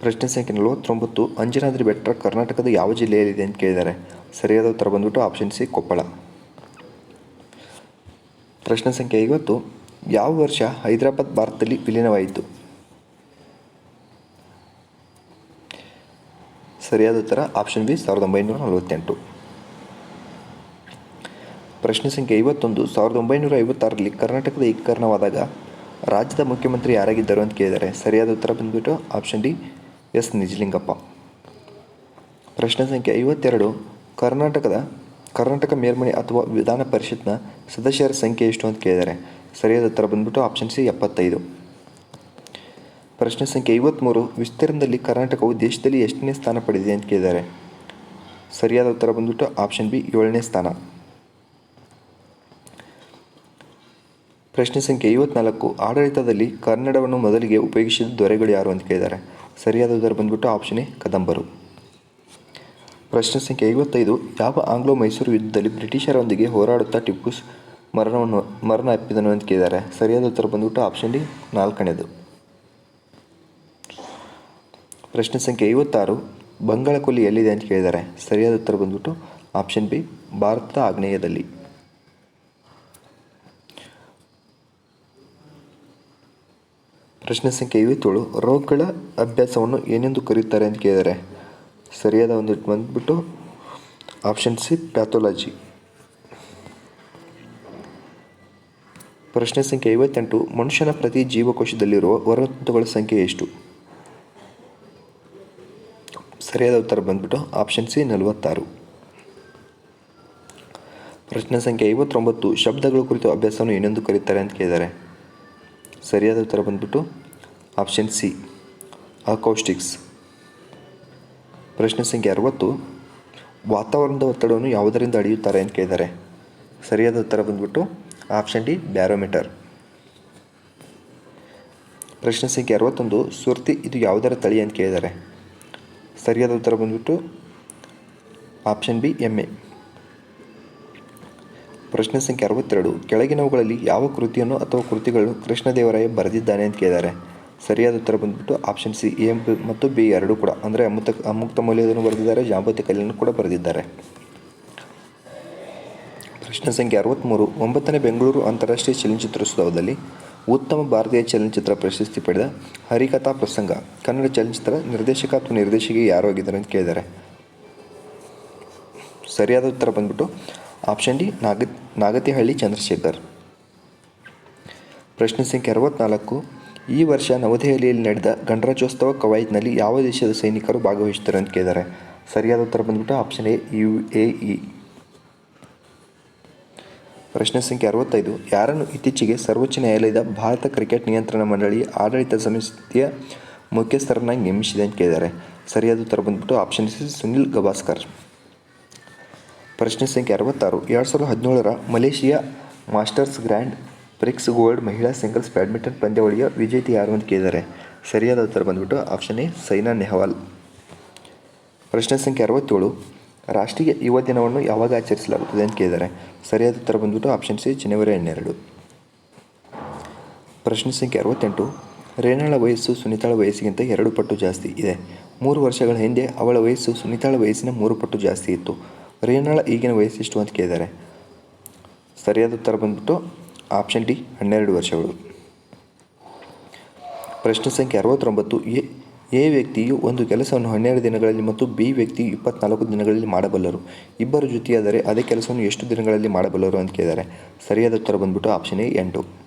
ಪ್ರಶ್ನೆ ಸಂಖ್ಯೆ ನಲವತ್ತೊಂಬತ್ತು, ಅಂಜನಾದ್ರಿ ಬೆಟ್ಟ ಕರ್ನಾಟಕದ ಯಾವ ಜಿಲ್ಲೆಯಲ್ಲಿದೆ ಅಂತ ಕೇಳಿದ್ದಾರೆ. ಸರಿಯಾದ ಉತ್ತರ ಬಂದ್ಬಿಟ್ಟು ಆಪ್ಷನ್ ಸಿ ಕೊಪ್ಪಳ. ಪ್ರಶ್ನೆ ಸಂಖ್ಯೆ ಐವತ್ತು, ಯಾವ ವರ್ಷ ಹೈದರಾಬಾದ್ ಭಾರತದಲ್ಲಿ ವಿಲೀನವಾಯಿತು? ಸರಿಯಾದ ಉತ್ತರ ಆಪ್ಷನ್ ಬಿ, ಸಾವಿರದ ಒಂಬೈನೂರ ನಲವತ್ತೆಂಟು. ಪ್ರಶ್ನೆ ಸಂಖ್ಯೆ ಐವತ್ತೊಂದು, ಸಾವಿರದ ಒಂಬೈನೂರ ಐವತ್ತಾರರಲ್ಲಿ ಕರ್ನಾಟಕದ ಏಕೀಕರಣವಾದಾಗ ರಾಜ್ಯದ ಮುಖ್ಯಮಂತ್ರಿ ಯಾರಾಗಿದ್ದರು ಅಂತ ಕೇಳಿದ್ದಾರೆ. ಸರಿಯಾದ ಉತ್ತರ ಬಂದ್ಬಿಟ್ಟು ಆಪ್ಷನ್ ಡಿ ಎಸ್ ನಿಜಲಿಂಗಪ್ಪ. ಪ್ರಶ್ನೆ ಸಂಖ್ಯೆ ಐವತ್ತೆರಡು. ಕರ್ನಾಟಕದ, ಕರ್ನಾಟಕ ಮೇಲ್ಮನೆ ಅಥವಾ ವಿಧಾನ ಪರಿಷತ್ನ ಸದಸ್ಯರ ಸಂಖ್ಯೆ ಎಷ್ಟು ಅಂತ ಕೇಳಿದ್ದಾರೆ ಸರಿಯಾದ ಉತ್ತರ ಬಂದ್ಬಿಟ್ಟು ಆಪ್ಷನ್ ಸಿ ಎಪ್ಪತ್ತೈದು. ಪ್ರಶ್ನೆ ಸಂಖ್ಯೆ ಐವತ್ತ್ಮೂರು ವಿಸ್ತೀರ್ಣದಲ್ಲಿ ಕರ್ನಾಟಕವು ದೇಶದಲ್ಲಿ ಎಷ್ಟನೇ ಸ್ಥಾನ ಪಡೆದಿದೆ ಅಂತ ಕೇಳಿದ್ದಾರೆ ಸರಿಯಾದ ಉತ್ತರ ಬಂದ್ಬಿಟ್ಟು ಆಪ್ಷನ್ ಬಿ ಏಳನೇ ಸ್ಥಾನ. ಪ್ರಶ್ನೆ ಸಂಖ್ಯೆ ಐವತ್ನಾಲ್ಕು. ಆಡಳಿತದಲ್ಲಿ ಕನ್ನಡವನ್ನು ಮೊದಲಿಗೆ ಉಪಯೋಗಿಸಿದ ದೊರೆಗಳು ಯಾರು ಅಂತ ಕೇಳಿದ್ದಾರೆ ಸರಿಯಾದ ಉತ್ತರ ಬಂದ್ಬಿಟ್ಟು ಆಪ್ಷನ್ ಎ ಕದಂಬರು. ಪ್ರಶ್ನೆ ಸಂಖ್ಯೆ ಐವತ್ತೈದು, ಯಾವ ಆಂಗ್ಲೋ ಮೈಸೂರು ಯುದ್ಧದಲ್ಲಿ ಬ್ರಿಟಿಷರೊಂದಿಗೆ ಹೋರಾಡುತ್ತಾ ಟಿಪ್ಪುಸ್ ಮರಣವನ್ನು, ಮರಣ ಅಪ್ಪಿದನು ಅಂತ ಕೇಳಿದ್ದಾರೆ ಸರಿಯಾದ ಉತ್ತರ ಬಂದ್ಬಿಟ್ಟು ಆಪ್ಷನ್ ಡಿ ನಾಲ್ಕನೇದು. ಪ್ರಶ್ನೆ ಸಂಖ್ಯೆ ಐವತ್ತಾರು, ಬಂಗಾಳ ಕೊಲ್ಲಿ ಎಲ್ಲಿದೆ ಅಂತ ಕೇಳಿದ್ದಾರೆ ಸರಿಯಾದ ಉತ್ತರ ಬಂದ್ಬಿಟ್ಟು ಆಪ್ಷನ್ ಬಿ ಭಾರತದ ಆಗ್ನೇಯದಲ್ಲಿ. ಪ್ರಶ್ನೆ ಸಂಖ್ಯೆ ಐವತ್ತೇಳು ರೋಗಗಳ ಅಭ್ಯಾಸವನ್ನು ಏನೆಂದು ಕರೀತಾರೆ ಅಂತ ಕೇಳಿದ್ದಾರೆ ಸರಿಯಾದ ಒಂದು ಬಂದ್ಬಿಟ್ಟು ಆಪ್ಷನ್ ಸಿ ಪ್ಯಾಥೋಲಜಿ ಪ್ರಶ್ನೆ ಸಂಖ್ಯೆ ಐವತ್ತೆಂಟು, ಮನುಷ್ಯನ ಪ್ರತಿ ಜೀವಕೋಶದಲ್ಲಿರುವ ಹೊರತುಗಳ ಸಂಖ್ಯೆ ಎಷ್ಟು? ಸರಿಯಾದ ಉತ್ತರ ಬಂದ್ಬಿಟ್ಟು ಆಪ್ಷನ್ ಸಿ ನಲವತ್ತಾರು. ಪ್ರಶ್ನೆ ಸಂಖ್ಯೆ ಐವತ್ತೊಂಬತ್ತು, ಶಬ್ದಗಳ ಕುರಿತು ಅಭ್ಯಾಸವನ್ನು ಏನೆಂದು ಕರೀತಾರೆ ಅಂತ ಕೇಳಿದ್ದಾರೆ ಸರಿಯಾದ ಉತ್ತರ ಬಂದ್ಬಿಟ್ಟು ಆಪ್ಷನ್ ಸಿ ಅಕೌಸ್ಟಿಕ್ಸ್ ಪ್ರಶ್ನೆ ಸಂಖ್ಯೆ ಅರವತ್ತು, ವಾತಾವರಣದ ಒತ್ತಡವನ್ನು ಯಾವುದರಿಂದ ಅಳೆಯುತ್ತಾರೆ ಅಂತ ಕೇಳಿದ್ದಾರೆ. ಸರಿಯಾದ ಉತ್ತರ ಬಂದ್ಬಿಟ್ಟು ಆಪ್ಷನ್ ಡಿ ಬ್ಯಾರೋಮೀಟರ್ ಪ್ರಶ್ನೆ ಸಂಖ್ಯೆ ಅರವತ್ತೊಂದು, ಸುರ್ತಿ ಇದು ಯಾವುದರ ತಳಿ ಅಂತ ಕೇಳಿದ್ದಾರೆ. ಸರಿಯಾದ ಉತ್ತರ ಬಂದ್ಬಿಟ್ಟು ಆಪ್ಷನ್ ಬಿ ಎಮ್ಮೆ ಪ್ರಶ್ನೆ ಸಂಖ್ಯೆ ಅರವತ್ತೆರಡು. ಕೆಳಗಿನವುಗಳಲ್ಲಿ ಯಾವ ಕೃತಿಯನ್ನು ಅಥವಾ ಕೃತಿಗಳನ್ನು ಕೃಷ್ಣದೇವರಾಯ ಬರೆದಿದ್ದಾನೆ ಅಂತ ಕೇಳಿದ್ದಾರೆ. ಸರಿಯಾದ ಉತ್ತರ ಬಂದ್ಬಿಟ್ಟು ಆಪ್ಷನ್ ಸಿ ಎ ಮತ್ತು ಬಿ ಎರಡೂ ಕೂಡ. ಅಂದರೆ ಅಮೃತ, ಅಮುಕ್ತ ಮೌಲ್ಯದನ್ನು ಬರೆದಿದ್ದಾರೆ ಜಾಂಬತಿ ಕಲ್ಯಾಣ ಕೂಡ ಬರೆದಿದ್ದಾರೆ. ಪ್ರಶ್ನೆ ಸಂಖ್ಯೆ ಅರವತ್ತ್ಮೂರು ಒಂಬತ್ತನೇ ಬೆಂಗಳೂರು ಅಂತಾರಾಷ್ಟ್ರೀಯ ಚಲನಚಿತ್ರೋತ್ಸವದಲ್ಲಿ ಉತ್ತಮ ಭಾರತೀಯ ಚಲನಚಿತ್ರ ಪ್ರಶಸ್ತಿ ಪಡೆದ ಹರಿಕಥಾ ಪ್ರಸಂಗ. ಕನ್ನಡ ಚಲನಚಿತ್ರ ನಿರ್ದೇಶಕ ಅಥವಾ ನಿರ್ದೇಶಕಿ ಯಾರು ಆಗಿದ್ದಾರೆ ಅಂತ ಕೇಳಿದ್ದಾರೆ. ಸರಿಯಾದ ಉತ್ತರ ಬಂದ್ಬಿಟ್ಟು ಆಪ್ಷನ್ ಡಿ, ನಾಗ, ನಾಗತಿಹಳ್ಳಿ ಚಂದ್ರಶೇಖರ್. ಪ್ರಶ್ನೆ ಸಂಖ್ಯೆ ಅರವತ್ನಾಲ್ಕು, ಈ ವರ್ಷ ನವದೆಹಲಿಯಲ್ಲಿ ನಡೆದ ಗಣರಾಜ್ಯೋತ್ಸವ ಕವಾಯತ್ನಲ್ಲಿ ಯಾವ ದೇಶದ ಸೈನಿಕರು ಭಾಗವಹಿಸುತ್ತಾರೆ ಅಂತ ಕೇಳಿದ್ದಾರೆ. ಸರಿಯಾದ ಉತ್ತರ ಬಂದ್ಬಿಟ್ಟು option A, U, A, E. ಪ್ರಶ್ನೆ ಸಂಖ್ಯೆ ಅರವತ್ತೈದು, ಯಾರನ್ನು ಇತ್ತೀಚೆಗೆ ಸರ್ವೋಚ್ಚ ನ್ಯಾಯಾಲಯದ ಭಾರತ ಕ್ರಿಕೆಟ್ ನಿಯಂತ್ರಣ ಮಂಡಳಿ ಆಡಳಿತ ಸಮಿತಿಯ ಮುಖ್ಯಸ್ಥರನ್ನಾಗಿ ನೇಮಿಸಿದೆ ಅಂತ ಕೇಳಿದ್ದಾರೆ. ಸರಿಯಾದ ಉತ್ತರ ಬಂದ್ಬಿಟ್ಟು ಆಪ್ಷನ್ ಸಿ, ಸುನಿಲ್ ಗವಾಸ್ಕರ್. ಪ್ರಶ್ನೆ ಸಂಖ್ಯೆ ಅರವತ್ತಾರು. ಎರಡು ಸಾವಿರದ ಹದಿನೇಳರ Malaysia masters grand prix gold ಮಹಿಳಾ ಸಿಂಗಲ್ಸ್ ಬ್ಯಾಡ್ಮಿಂಟನ್ ಪಂದ್ಯಾವಳಿಯ ವಿಜೇತಿ ಯಾರು ಅಂತ ಕೇಳಿದ್ದಾರೆ ಸರಿಯಾದ ಉತ್ತರ ಬಂದ್ಬಿಟ್ಟು ಆಪ್ಷನ್ ಎ ಸೈನಾ ನೆಹವಾಲ್. ಪ್ರಶ್ನೆ ಸಂಖ್ಯೆ ಅರವತ್ತೇಳು. ರಾಷ್ಟ್ರೀಯ ಯುವ ದಿನವನ್ನು ಯಾವಾಗ ಆಚರಿಸಲಾಗುತ್ತದೆ ಅಂತ ಕೇಳಿದ್ದಾರೆ ಸರಿಯಾದ ಉತ್ತರ ಬಂದ್ಬಿಟ್ಟು ಆಪ್ಷನ್ ಸಿ ಜನವರಿ ಹನ್ನೆರಡು. ಪ್ರಶ್ನೆ ಸಂಖ್ಯೆ ಅರವತ್ತೆಂಟು. ರೇನಾಳ ವಯಸ್ಸು ಸುನಿತಾಳ ವಯಸ್ಸಿಗಿಂತ ಎರಡು ಪಟ್ಟು ಜಾಸ್ತಿ ಇದೆ. ಮೂರು ವರ್ಷಗಳ ಹಿಂದೆ ಅವಳ ವಯಸ್ಸು ಸುನಿತಾಳ ವಯಸ್ಸಿನ ಮೂರು ಪಟ್ಟು ಜಾಸ್ತಿ ಇತ್ತು. ರೇನಾಳ ಈಗಿನ ವಯಸ್ಸೆಷ್ಟು ಅಂತ ಕೇಳಿದ್ದಾರೆ. ಸರಿಯಾದ ಉತ್ತರ ಬಂದ್ಬಿಟ್ಟು ಆಪ್ಷನ್ ಡಿ, ಹನ್ನೆರಡು ವರ್ಷಗಳು. ಪ್ರಶ್ನೆ ಸಂಖ್ಯೆ ಅರವತ್ತೊಂಬತ್ತು, ಎ ಎ ವ್ಯಕ್ತಿಯು ಒಂದು ಕೆಲಸವನ್ನು ಹನ್ನೆರಡು ದಿನಗಳಲ್ಲಿ ಮತ್ತು ಬಿ ವ್ಯಕ್ತಿಯು ಇಪ್ಪತ್ನಾಲ್ಕು ದಿನಗಳಲ್ಲಿ ಮಾಡಬಲ್ಲರು. ಇಬ್ಬರು ಜೊತೆಯಾದರೆ ಅದೇ ಕೆಲಸವನ್ನು ಎಷ್ಟು ದಿನಗಳಲ್ಲಿ ಮಾಡಬಲ್ಲರು ಅಂತ ಕೇಳಿದ್ದಾರೆ. ಸರಿಯಾದ ಉತ್ತರ ಬಂದ್ಬಿಟ್ಟು ಆಪ್ಷನ್ ಎ, ಎಂಟು.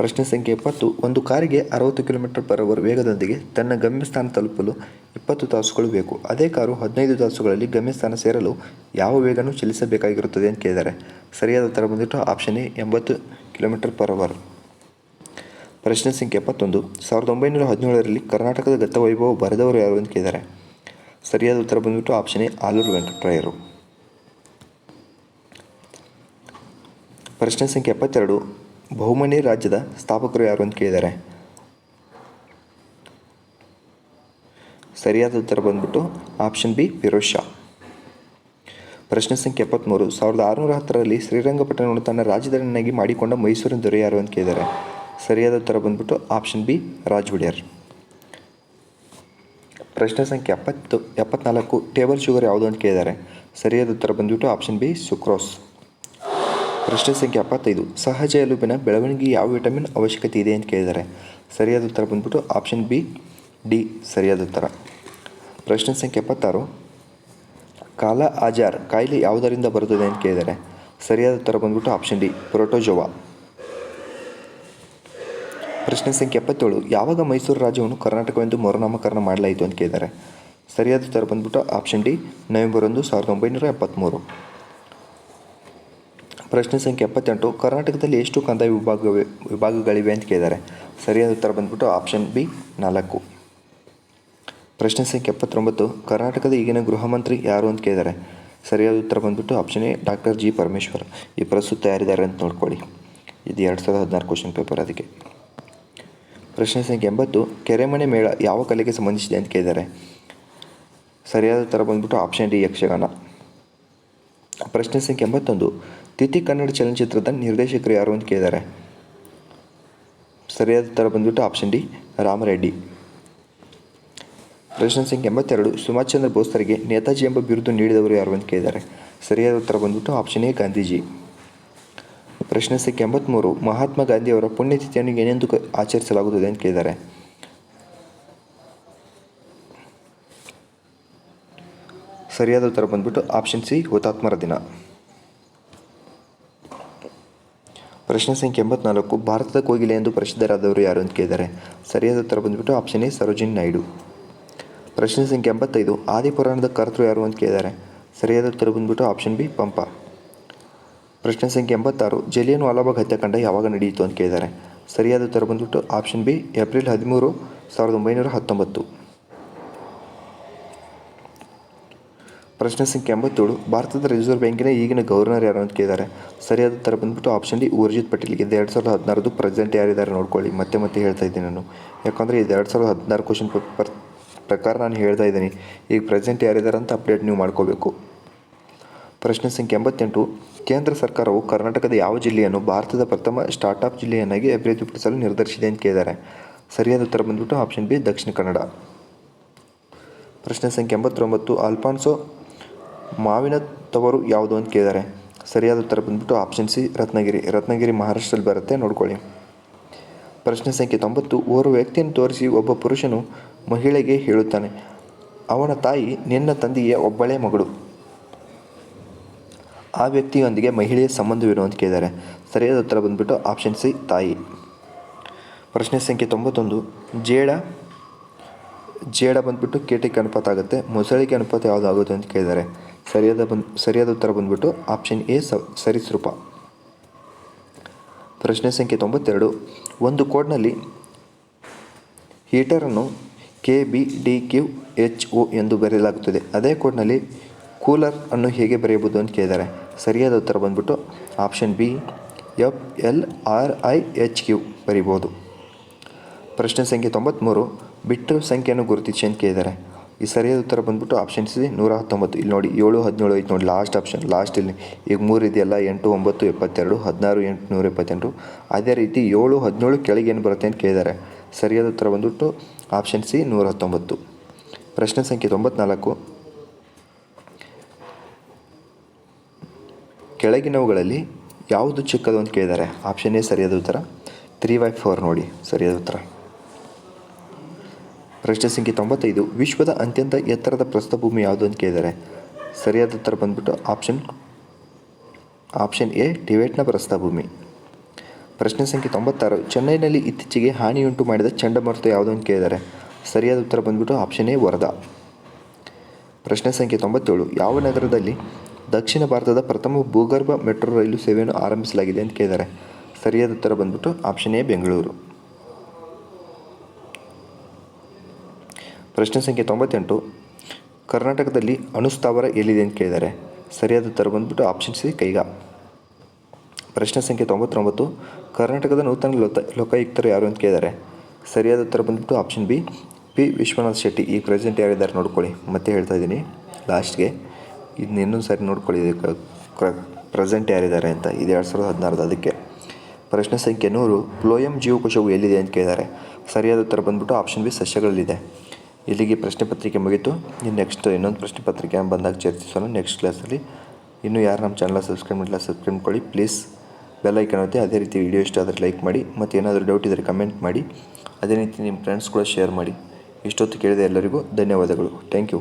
ಪ್ರಶ್ನೆ ಸಂಖ್ಯೆ ಇಪ್ಪತ್ತು ಒಂದು ಕಾರಿಗೆ ಅರವತ್ತು ಕಿಲೋಮೀಟರ್ ಪರ್ ಅವರ್ ವೇಗದೊಂದಿಗೆ ತನ್ನ ಗಮ್ಯಸ್ಥಾನ ತಲುಪಲು ಇಪ್ಪತ್ತು ತಾಸುಗಳು ಬೇಕು. ಅದೇ ಕಾರು ಹದಿನೈದು ತಾಸುಗಳಲ್ಲಿ ಗಮ್ಯಸ್ಥಾನ ಸೇರಲು ಯಾವ ವೇಗನೂ ಚಲಿಸಬೇಕಾಗಿರುತ್ತದೆ ಅಂತ ಕೇಳಿದ್ದಾರೆ. ಸರಿಯಾದ ಉತ್ತರ ಬಂದಿಟ್ಟು ಆಪ್ಷನ್ ಎ, ಎಂಬತ್ತು ಕಿಲೋಮೀಟರ್ ಪರ್ ಅವರ್ ಪ್ರಶ್ನೆ ಸಂಖ್ಯೆ ಎಪ್ಪತ್ತೊಂದು, ಸಾವಿರದ ಒಂಬೈನೂರ ಹದಿನೇಳರಲ್ಲಿ ಕರ್ನಾಟಕದ ಗತವೈಭವ ಬರೆದವರು ಯಾರು ಅಂತ ಕೇಳಿದ್ದಾರೆ. ಸರಿಯಾದ ಉತ್ತರ ಬಂದ್ಬಿಟ್ಟು ಆಪ್ಷನ್ ಎ, ಆಲೂರು ವೆಂಕಟರಾಯರು. ಪ್ರಶ್ನೆ ಸಂಖ್ಯೆ ಎಪ್ಪತ್ತೆರಡು ಬಹುಮನಿ ರಾಜ್ಯದ ಸ್ಥಾಪಕರು ಯಾರು ಅಂತ ಕೇಳಿದ್ದಾರೆ. ಸರಿಯಾದ ಉತ್ತರ ಬಂದ್ಬಿಟ್ಟು ಆಪ್ಷನ್ ಬಿ ಫಿರೋಜ್ ಶಾ ಪ್ರಶ್ನೆ ಸಂಖ್ಯೆ ಎಪ್ಪತ್ತ್ಮೂರು ಸಾವಿರದ ಆರುನೂರ ಹತ್ತರಲ್ಲಿ ಶ್ರೀರಂಗಪಟ್ಟಣವನ್ನು ತನ್ನ ರಾಜಧಾನಿಯನ್ನಾಗಿ ಮಾಡಿಕೊಂಡ ಮೈಸೂರಿನ ದೊರೆ ಯಾರು ಅಂತ ಕೇಳಿದ್ದಾರೆ. ಸರಿಯಾದ ಉತ್ತರ ಬಂದ್ಬಿಟ್ಟು ಆಪ್ಷನ್ ಬಿ ರಾಜ್ ಒಡೆಯರ್ ಪ್ರಶ್ನೆ ಸಂಖ್ಯೆ ಎಪ್ಪತ್ತು, ಎಪ್ಪತ್ನಾಲ್ಕು, ಟೇಬಲ್ ಶುಗರ್ ಯಾವುದು ಅಂತ ಕೇಳಿದ್ದಾರೆ. ಸರಿಯಾದ ಉತ್ತರ ಬಂದ್ಬಿಟ್ಟು ಆಪ್ಷನ್ ಬಿ ಸುಕ್ರೋಸ್ ಪ್ರಶ್ನೆ ಸಂಖ್ಯೆ ಎಪ್ಪತ್ತೈದು ಸಹಜ ಎಲುಬಿನ ಬೆಳವಣಿಗೆ ಯಾವ ವಿಟಮಿನ್ ಅವಶ್ಯಕತೆ ಇದೆ ಅಂತ ಕೇಳಿದ್ದಾರೆ. ಸರಿಯಾದ ಉತ್ತರ ಬಂದ್ಬಿಟ್ಟು ಆಪ್ಷನ್ ಬಿ, ಡಿ, ಸರಿಯಾದ ಉತ್ತರ. ಪ್ರಶ್ನೆ ಸಂಖ್ಯೆ ಎಪ್ಪತ್ತಾರು. ಕಾಲ ಆಜಾರ್ ಕಾಯಿಲೆ ಯಾವುದರಿಂದ ಬರುತ್ತದೆ ಅಂತ ಕೇಳಿದ್ದಾರೆ. ಸರಿಯಾದ ಉತ್ತರ ಬಂದ್ಬಿಟ್ಟು ಆಪ್ಷನ್ ಡಿ, ಪ್ರೋಟೋಜೋವಾ. ಪ್ರಶ್ನೆ ಸಂಖ್ಯೆ ಎಪ್ಪತ್ತೇಳು. ಯಾವಾಗ ಮೈಸೂರು ರಾಜ್ಯವನ್ನು ಕರ್ನಾಟಕವೆಂದು ಮರುನಾಮಕರಣ ಮಾಡಲಾಯಿತು ಅಂತ ಕೇಳಿದ್ದಾರೆ. ಸರಿಯಾದ ಉತ್ತರ ಬಂದ್ಬಿಟ್ಟು ಆಪ್ಷನ್ ಡಿ, ನವೆಂಬರ್ ಒಂದು, ಸಾವಿರದ ಒಂಬೈನೂರ ಎಪ್ಪತ್ತ್ಮೂರು ಪ್ರಶ್ನೆ ಸಂಖ್ಯೆ ಎಪ್ಪತ್ತೆಂಟು, ಕರ್ನಾಟಕದಲ್ಲಿ ಎಷ್ಟು ಕಂದಾಯ ವಿಭಾಗ ವಿಭಾಗಗಳಿವೆ ಅಂತ ಕೇಳಿದ್ದಾರೆ. ಸರಿಯಾದ ಉತ್ತರ ಬಂದ್ಬಿಟ್ಟು ಆಪ್ಷನ್ ಬಿ ನಾಲ್ಕು. ಪ್ರಶ್ನೆ ಸಂಖ್ಯೆ ಎಪ್ಪತ್ತೊಂಬತ್ತು, ಕರ್ನಾಟಕದ ಈಗಿನ ಗೃಹ ಮಂತ್ರಿ ಯಾರು ಅಂತ ಕೇಳಿದ್ದಾರೆ. ಸರಿಯಾದ ಉತ್ತರ ಬಂದ್ಬಿಟ್ಟು option A doctor G Parameshwar. ಈ ಪ್ರಸ್ತುತ ಯಾರಿದ್ದಾರೆ ಅಂತ ನೋಡ್ಕೊಳ್ಳಿ. ಇದು ಎರಡು ಸಾವಿರದ ಹದಿನಾರು ಕ್ವಶನ್ ಪೇಪರ್ ಅದಕ್ಕೆ. ಪ್ರಶ್ನೆ ಸಂಖ್ಯೆ ಎಂಬತ್ತು, ಕೆರೆಮನೆ ಮೇಳ ಯಾವ ಕಲೆಗೆ ಸಂಬಂಧಿಸಿದೆ ಅಂತ ಕೇಳಿದ್ದಾರೆ. ಸರಿಯಾದ ಉತ್ತರ ಬಂದ್ಬಿಟ್ಟು ಆಪ್ಷನ್ ಡಿ ಯಕ್ಷಗಾನ. ಪ್ರಶ್ನೆ ಸಂಖ್ಯೆ ಎಂಬತ್ತೊಂದು ತಿಥಿ ಕನ್ನಡ ಚಲನಚಿತ್ರದ ನಿರ್ದೇಶಕರು ಯಾರು ಅಂತ ಕೇಳಿದ್ದಾರೆ ಸರಿಯಾದ ಉತ್ತರ ಬಂದ್ಬಿಟ್ಟು ಆಪ್ಷನ್ ಡಿ ರಾಮರೆಡ್ಡಿ. ಪ್ರಶ್ನೆ ಸಂಖ್ಯೆ ಎಂಬತ್ತೆರಡು ಸುಭಾಷ್ ಚಂದ್ರ ಬೋಸ್ತರಿಗೆ ನೇತಾಜಿ ಎಂಬ ಬಿರುದು ನೀಡಿದವರು ಯಾರು ಅಂತ ಕೇಳಿದ್ದಾರೆ ಸರಿಯಾದ ಉತ್ತರ ಬಂದ್ಬಿಟ್ಟು ಆಪ್ಷನ್ ಎ ಗಾಂಧೀಜಿ. ಪ್ರಶ್ನೆ ಸಂಖ್ಯೆ ಎಂಬತ್ತ್ಮೂರು ಮಹಾತ್ಮ ಗಾಂಧಿಯವರ ಪುಣ್ಯತಿಥಿಯನ್ನು ಏನೆಂದು ಆಚರಿಸಲಾಗುತ್ತದೆ ಅಂತ ಕೇಳಿದ್ದಾರೆ ಸರಿಯಾದ ಉತ್ತರ ಬಂದ್ಬಿಟ್ಟು ಆಪ್ಷನ್ ಸಿ ಹುತಾತ್ಮರ ದಿನ. ಪ್ರಶ್ನೆ ಸಂಖ್ಯೆ ಎಂಬತ್ನಾಲ್ಕು, ಭಾರತದ ಕೋಗಿಲೆ ಎಂದು ಪ್ರಸಿದ್ಧರಾದವರು ಯಾರು ಅಂತ ಕೇಳಿದ್ದಾರೆ. ಸರಿಯಾದ ಉತ್ತರ ಬಂದ್ಬಿಟ್ಟು ಆಪ್ಷನ್ ಎ ಸರೋಜಿನಿ ನಾಯ್ಡು. ಪ್ರಶ್ನೆ ಸಂಖ್ಯೆ ಎಂಬತ್ತೈದು ಆದಿಪುರಾಣದ ಕರ್ತೃ ಯಾರು ಅಂತ ಕೇಳಿದ್ದಾರೆ. ಸರಿಯಾದ ಉತ್ತರ ಬಂದ್ಬಿಟ್ಟು ಆಪ್ಷನ್ ಬಿ ಪಂಪ. ಪ್ರಶ್ನೆ ಸಂಖ್ಯೆ ಎಂಬತ್ತಾರು, ಜಲಿಯನ್ ವಾಲಾಬಾಗ್ ಹತ್ಯಾಕಾಂಡ ಯಾವಾಗ ನಡೆಯಿತು ಅಂತ ಕೇಳಿದ್ದಾರೆ. ಸರಿಯಾದ ಉತ್ತರ ಬಂದ್ಬಿಟ್ಟು ಆಪ್ಷನ್ ಬಿ ಏಪ್ರಿಲ್ ಹದಿಮೂರು, ಸಾವಿರದ ಒಂಬೈನೂರ ಹತ್ತೊಂಬತ್ತು. ಪ್ರಶ್ನೆ ಸಂಖ್ಯೆ ಎಂಬತ್ತೇಳು, ಭಾರತದ ರಿಸರ್ವ್ ಬ್ಯಾಂಕಿನ ಈಗಿನ ಗವರ್ನರ್ ಯಾರು ಅಂತ ಕೇಳಿದ್ದಾರೆ. ಸರಿಯಾದ ಉತ್ತರ ಬಂದ್ಬಿಟ್ಟು ಆಪ್ಷನ್ ಡಿ ಊರ್ಜಿತ್ ಪಟೇಲ್ ಇದು ಎರಡು ಸಾವಿರದ ಹದಿನಾರದು ಪ್ರೆಸೆಂಟ್ ಯಾರಿದ್ದಾರೆ ನೋಡ್ಕೊಳ್ಳಿ. ಮತ್ತೆ ಮತ್ತೆ ಹೇಳ್ತಾ ಇದ್ದೀನಿ ನಾನು. ಯಾಕಂದರೆ ಇದು ಎರಡು ಸಾವಿರದ ಹದಿನಾರು ಕ್ವಶನ್ ಪೇಪರ್ ಪ್ರಕಾರ ನಾನು ಹೇಳ್ತಾ ಇದ್ದೀನಿ. ಈಗ ಪ್ರೆಸೆಂಟ್ ಯಾರಿದ್ದಾರೆ ಅಂತ ಅಪ್ಡೇಟ್ ನೀವು ಮಾಡ್ಕೋಬೇಕು. ಪ್ರಶ್ನೆ ಸಂಖ್ಯೆ ಎಂಬತ್ತೆಂಟು, ಕೇಂದ್ರ ಸರ್ಕಾರವು ಕರ್ನಾಟಕದ ಯಾವ ಜಿಲ್ಲೆಯನ್ನು ಭಾರತದ ಪ್ರಥಮ ಸ್ಟಾರ್ಟಪ್ ಜಿಲ್ಲೆಯನ್ನಾಗಿ ಅಭಿವೃದ್ಧಿಪಡಿಸಲು ನಿರ್ಧರಿಸಿದೆ ಅಂತ ಕೇಳಿದ್ದಾರೆ. ಸರಿಯಾದ ಉತ್ತರ ಬಂದ್ಬಿಟ್ಟು ಆಪ್ಷನ್ ಬಿ ದಕ್ಷಿಣ ಕನ್ನಡ. ಪ್ರಶ್ನೆ ಸಂಖ್ಯೆ ಎಂಬತ್ತೊಂಬತ್ತು, ಅಲ್ಫಾನ್ಸೋ ಮಾವಿನ ತವರು ಯಾವುದು ಅಂತ ಕೇಳಿದ್ದಾರೆ ಸರಿಯಾದ ಉತ್ತರ ಬಂದ್ಬಿಟ್ಟು ಆಪ್ಷನ್ ಸಿ ರತ್ನಗಿರಿ. ರತ್ನಗಿರಿ ಮಹಾರಾಷ್ಟ್ರದಲ್ಲಿ ಬರುತ್ತೆ, ನೋಡ್ಕೊಳ್ಳಿ. ಪ್ರಶ್ನೆ ಸಂಖ್ಯೆ ತೊಂಬತ್ತು, ಓರ್ವ ವ್ಯಕ್ತಿಯನ್ನು ತೋರಿಸಿ ಒಬ್ಬ ಪುರುಷನು ಮಹಿಳೆಗೆ ಹೇಳುತ್ತಾನೆ. ಅವನ ತಾಯಿ ನಿನ್ನ ತಂದೆಯ ಒಬ್ಬಳೇ ಮಗಳು. ಆ ವ್ಯಕ್ತಿಯೊಂದಿಗೆ ಮಹಿಳೆಯ ಸಂಬಂಧವಿರು ಅಂತ ಕೇಳಿದ್ದಾರೆ ಸರಿಯಾದ ಉತ್ತರ ಬಂದ್ಬಿಟ್ಟು ಆಪ್ಷನ್ ಸಿ ತಾಯಿ. ಪ್ರಶ್ನೆ ಸಂಖ್ಯೆ ತೊಂಬತ್ತೊಂದು, ಜೇಡ ಜೇಡ ಬಂದ್ಬಿಟ್ಟು ಕೇಟಕ್ಕೆ ಅನುಪಾತ ಆಗುತ್ತೆ. ಮೊಸಳಿಗೆ ಅನುಪಾತ ಯಾವುದು ಆಗುತ್ತೆ ಅಂತ ಕೇಳಿದ್ದಾರೆ ಸರಿಯಾದ ಬಂದ್, ಸರಿಯಾದ ಉತ್ತರ ಬಂದ್ಬಿಟ್ಟು ಆಪ್ಷನ್ ಎ ಸರಿಸೃಪ ಪ್ರಶ್ನೆ ಸಂಖ್ಯೆ ತೊಂಬತ್ತೆರಡು. ಒಂದು ಕೋಡ್ನಲ್ಲಿ ಹೀಟರನ್ನು K B D Q H O ಎಂದು ಬರೆಯಲಾಗುತ್ತದೆ. ಅದೇ ಕೋಡ್ನಲ್ಲಿ ಕೂಲರ್ ಅನ್ನು ಹೇಗೆ ಬರೆಯಬಹುದು ಅಂತ ಕೇಳಿದ್ದಾರೆ. ಸರಿಯಾದ ಉತ್ತರ ಬಂದ್ಬಿಟ್ಟು option B F L R I H Q ಬರಿಬೋದು ಪ್ರಶ್ನೆ ಸಂಖ್ಯೆ ತೊಂಬತ್ತ್ಮೂರು ಬಿಟ್ಟು ಸಂಖ್ಯೆಯನ್ನು ಗುರುತಿಸಿ ಅಂತ ಕೇಳಿದ್ದಾರೆ. ಈ ಸರಿಯಾದ ಉತ್ತರ ಬಂದ್ಬಿಟ್ಟು ಆಪ್ಷನ್ ಸಿ ನೂರ ಹತ್ತೊಂಬತ್ತು. ಇಲ್ಲಿ ನೋಡಿ ಏಳು, ಹದಿನೇಳು ಐತೆ ನೋಡಿ ಲಾಸ್ಟ್ ಆಪ್ಷನ್ ಲಾಸ್ಟ್ ಇಲ್ಲಿ ಈಗ ಮೂರು ಇದೆಯಲ್ಲ, ಎಂಟು, ಒಂಬತ್ತು, ಎಪ್ಪತ್ತೆರಡು, ಹದಿನಾರು ಎಂಟು ನೂರ ಎಪ್ಪತ್ತೆಂಟು. ಅದೇ ರೀತಿ ಏಳು, ಹದಿನೇಳು ಕೆಳಗೆ ಏನು ಬರುತ್ತೆ ಅಂತ ಕೇಳಿದ್ದಾರೆ. ಸರಿಯಾದ ಉತ್ತರ ಬಂದ್ಬಿಟ್ಟು ಆಪ್ಷನ್ ಸಿ ನೂರ ಹತ್ತೊಂಬತ್ತು. ಪ್ರಶ್ನೆ ಸಂಖ್ಯೆ ತೊಂಬತ್ನಾಲ್ಕು. ಕೆಳಗಿನವುಗಳಲ್ಲಿ ಯಾವುದು ಚಿಕ್ಕದು ಅಂತ ಕೇಳಿದ್ದಾರೆ? ಆಪ್ಷನ್ ಎ ಸರಿಯಾದ ಉತ್ತರ. ತ್ರೀ ಬೈ ಫೋರ್ ನೋಡಿ ಸರಿಯಾದ ಉತ್ತರ. ಪ್ರಶ್ನೆ ಸಂಖ್ಯೆ ತೊಂಬತ್ತೈದು. ವಿಶ್ವದ ಅತ್ಯಂತ ಎತ್ತರದ ಪ್ರಸ್ಥಭೂಮಿ ಯಾವುದು ಅಂತ ಕೇಳಿದ್ದಾರೆ ಸರಿಯಾದ ಉತ್ತರ ಬಂದ್ಬಿಟ್ಟು ಆಪ್ಷನ್ ಆಪ್ಷನ್ ಎ ಟಿಬೆಟ್ನ ಪ್ರಸ್ಥಭೂಮಿ. ಪ್ರಶ್ನೆ ಸಂಖ್ಯೆ ತೊಂಬತ್ತಾರು. ಚೆನ್ನೈನಲ್ಲಿ ಇತ್ತೀಚೆಗೆ ಹಾನಿಯುಂಟು ಮಾಡಿದ ಚಂಡಮಾರುತ ಯಾವುದು ಅಂತ ಕೇಳಿದ್ದಾರೆ ಸರಿಯಾದ ಉತ್ತರ ಬಂದ್ಬಿಟ್ಟು ಆಪ್ಷನ್ ಎ ವರದಾ. ಪ್ರಶ್ನೆ ಸಂಖ್ಯೆ ತೊಂಬತ್ತೇಳು. ಯಾವ ನಗರದಲ್ಲಿ ದಕ್ಷಿಣ ಭಾರತದ ಪ್ರಥಮ ಭೂಗರ್ಭ ಮೆಟ್ರೋ ರೈಲು ಸೇವೆಯನ್ನು ಆರಂಭಿಸಲಾಗಿದೆ ಅಂತ ಕೇಳಿದ್ದಾರೆ ಸರಿಯಾದ ಉತ್ತರ ಬಂದ್ಬಿಟ್ಟು ಆಪ್ಷನ್ ಎ ಬೆಂಗಳೂರು. ಪ್ರಶ್ನೆ ಸಂಖ್ಯೆ ತೊಂಬತ್ತೆಂಟು, ಕರ್ನಾಟಕದಲ್ಲಿ ಅಣುಸ್ಥಾವರ ಎಲ್ಲಿದೆ ಅಂತ ಕೇಳಿದ್ದಾರೆ. ಸರಿಯಾದ ಉತ್ತರ ಬಂದ್ಬಿಟ್ಟು ಆಪ್ಷನ್ ಸಿ ಕೈಗ. ಪ್ರಶ್ನೆ ಸಂಖ್ಯೆ ತೊಂಬತ್ತೊಂಬತ್ತು, ಕರ್ನಾಟಕದ ನೂತನ ಲೋತ, ಲೋಕಾಯುಕ್ತರು ಯಾರು ಅಂತ ಕೇಳಿದ್ದಾರೆ. ಸರಿಯಾದ ಉತ್ತರ ಬಂದ್ಬಿಟ್ಟು option B, P. Vishwanath Shetty, ಈ ಪ್ರೆಸೆಂಟ್ ಯಾರಿದ್ದಾರೆ ನೋಡ್ಕೊಳ್ಳಿ. ಮತ್ತೆ ಹೇಳ್ತಾ ಇದ್ದೀನಿ ಲಾಸ್ಟ್ಗೆ ಇದನ್ನ ಇನ್ನೊಂದು ಸಾರಿ ನೋಡ್ಕೊಳ್ಳಿ ಪ್ರೆಸೆಂಟ್ ಯಾರಿದ್ದಾರೆ ಅಂತ. ಇದು ಎರಡು ಸಾವಿರದ ಹದಿನಾರದು ಅದಕ್ಕೆ. ಪ್ರಶ್ನೆ ಸಂಖ್ಯೆ ನೂರು, ಪ್ಲೋಯಂ ಜೀವಕೋಶವು ಎಲ್ಲಿದೆ ಅಂತ ಕೇಳಿದ್ದಾರೆ. ಸರಿಯಾದ ಉತ್ತರ ಬಂದ್ಬಿಟ್ಟು ಆಪ್ಷನ್ ಬಿ ಸಸ್ಯಗಳಲ್ಲಿದೆ. ಇಲ್ಲಿಗೆ ಪ್ರಶ್ನೆ ಪತ್ರಿಕೆ ಮುಗಿತು. ಇನ್ನು ನೆಕ್ಸ್ಟ್ ಇನ್ನೊಂದು ಪ್ರಶ್ನೆ ಪತ್ರಿಕೆ ಬಂದಾಗ ಚರ್ಚಿಸೋಣ. ನೆಕ್ಸ್ಟ್ ಕ್ಲಾಸಲ್ಲಿ ಇನ್ನೂ ಯಾರು ನಮ್ಮ ಚಾನಲ್ ಸಬ್ಸ್ಕ್ರೈಬ್ ಮಾಡಿಲ್ಲ ಸಬ್ಸ್ಕ್ರೈಬ್ ಮಾಡಿ ಪ್ಲೀಸ್ ಬೆಲ್ ಐಕನ್ ಒತ್ತಿ. ಅದೇ ರೀತಿ ವಿಡಿಯೋ ಇಷ್ಟ ಆದರೆ ಲೈಕ್ ಮಾಡಿ. ಮತ್ತು ಏನಾದರೂ ಡೌಟ್ ಇದ್ದರೆ ಕಮೆಂಟ್ ಮಾಡಿ. ಅದೇ ರೀತಿ ನಿಮ್ಮ ಫ್ರೆಂಡ್ಸ್ ಕೂಡ ಶೇರ್ ಮಾಡಿ. ಇಷ್ಟೊತ್ತು ಕೇಳಿದೆ ಎಲ್ಲರಿಗೂ ಧನ್ಯವಾದಗಳು. Thank you